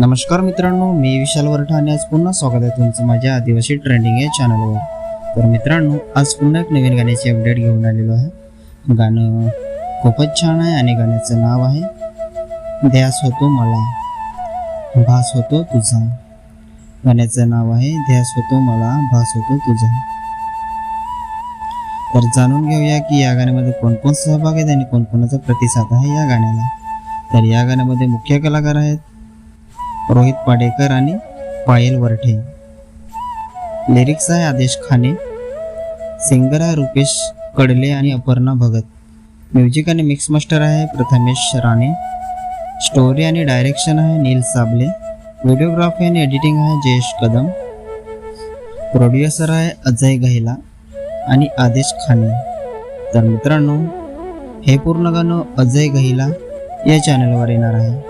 नमस्कार मित्रांनो मी विशाल वरठा आणि आज पुन्हा स्वागत आहे तुमचं माझ्या आदिवासी ट्रेंडिंग या चॅनलवर तर मित्रांनो आज पुन्हा एक नवीन गाण्याची अपडेट घेऊन आलेलो आहे. गाणं खूपच छान आहे आणि गाण्याचं नाव आहे ध्यास होतो मला भास होतो तुझा. गाण्याचं नाव आहे ध्यास होतो मला भास होतो तुझा. तर जाणून घेऊया की या गाण्यामध्ये कोणकोण सहभाग आहेत आणि कोणकोणाचा प्रतिसाद आहे या गाण्याला. तर या गाण्यामध्ये मुख्य कलाकार आहेत रोहित पाडेकर आणि पायल वरठे. लिरिक्स आहे आदेश खाने सिंगर आहे रुपेश कडले आणि अपर्णा भगत. म्युझिक आणि मिक्स मास्टर आहे प्रथमेश राणे. स्टोरी आणि डायरेक्शन आहे नील साबले. व्हिडिओग्राफी आणि एडिटिंग आहे जयेश कदम. प्रोड्युसर आहे अजय गहिला आणि आदेश खाने. तर मित्रांनो हे पूर्ण गाणं अजय गहिला या चॅनलवर येणार आहे.